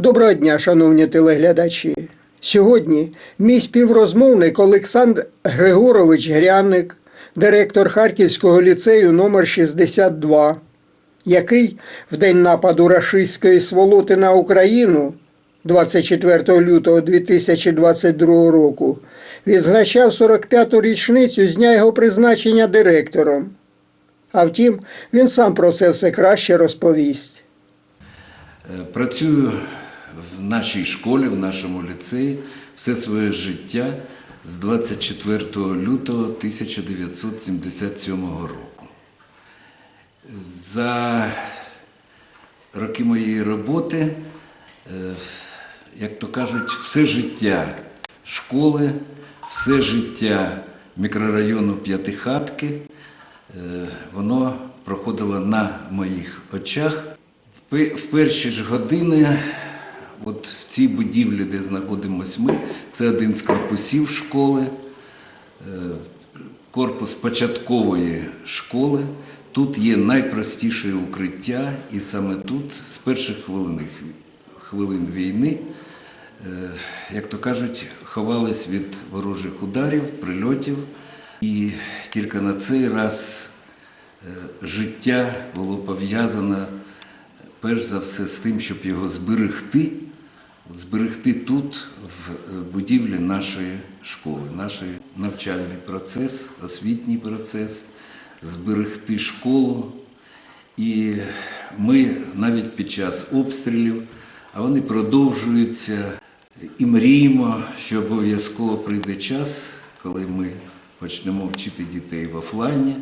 Доброго дня, шановні телеглядачі. Сьогодні мій співрозмовник Олександр Григорович Грянник, директор Харківського ліцею номер 62, який в день нападу рашистської сволоти на Україну 24 лютого 2022 року відзначав 45-ту річницю з дня його призначення директором. А втім, він сам про це все краще розповість. Е, Працюю в нашій школі, в нашому ліцеї все своє життя з 24 лютого 1977 року. За роки моєї роботи, е, як то кажуть, все життя школи, все життя мікрорайону П'ятихатки, е, воно проходило на моїх очах. В перші ж години, от в цій будівлі, де знаходимося ми, це один з корпусів школи, е, корпус початкової школи. Тут є найпростіше укриття, і саме тут, з перших хвилин, хвилин війни, е, як то кажуть, ховались від ворожих ударів, прильотів. І тільки на цей раз е, життя було пов'язане перш за все з тим, щоб його зберегти, зберегти тут, в е, будівлі нашої школи, наш навчальний процес, освітній процес, зберегти школу. І ми навіть під час обстрілів, а вони продовжуються, і мріємо, що обов'язково прийде час, коли ми почнемо вчити дітей в офлайні.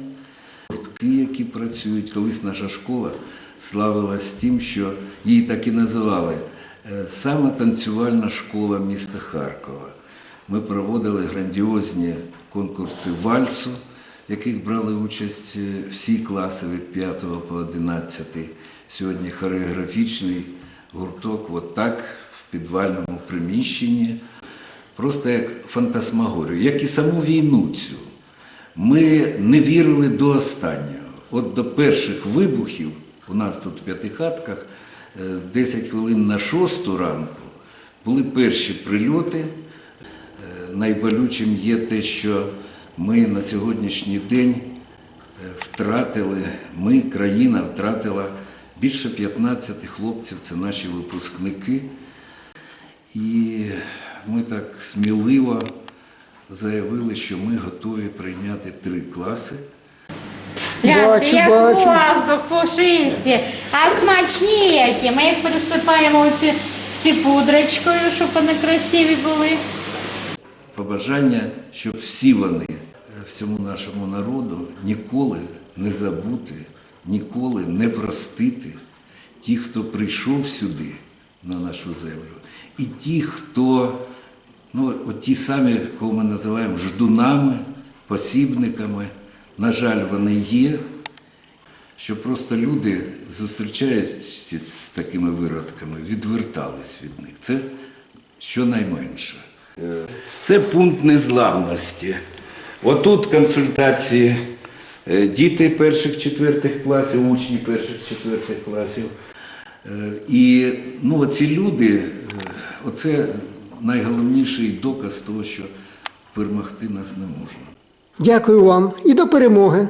Гуртки, які працюють. Колись наша школа славилась тим, що її так і називали е, сама танцювальна школа міста Харкова. Ми проводили грандіозні конкурси вальсу, в яких брали участь е, всі класи від 5 по 11. Сьогодні хореографічний гурток, от так, в підвальному приміщенні. Просто як фантасмагорію, як і саму війну цю. Ми не вірили до останнього. От до перших вибухів, у нас тут в п'ятихатках, 10 хвилин на шосту ранку, були перші прильоти. Е, Найболючим є те, що ми на сьогоднішній день е, втратили, ми, країна втратила більше 15 хлопців, це наші випускники. І ми так сміливо заявили, що ми готові прийняти три класи. Гляньте, Бачу, як бачу. воздух, пушисті, а смачні які. Ми їх присипаємо оці всі пудрочкою, щоб вони красиві були. Побажання, щоб всі вони е, всьому нашому народу ніколи не забути, ніколи не простити ті, хто прийшов сюди на нашу землю, і ті, хто, ну, от ті самі, кого ми називаємо ждунами, посібниками, на жаль, вони є, що просто люди, зустрічаючись з такими виродками, відвертались від них. Це щонайменше. Це пункт незламності. Отут консультації е, діти перших четвертих класів, учні перших четвертих класів. Е, І ну, ці люди, е, оце найголовніший доказ того, що перемогти нас не можна. Дякую вам і до перемоги.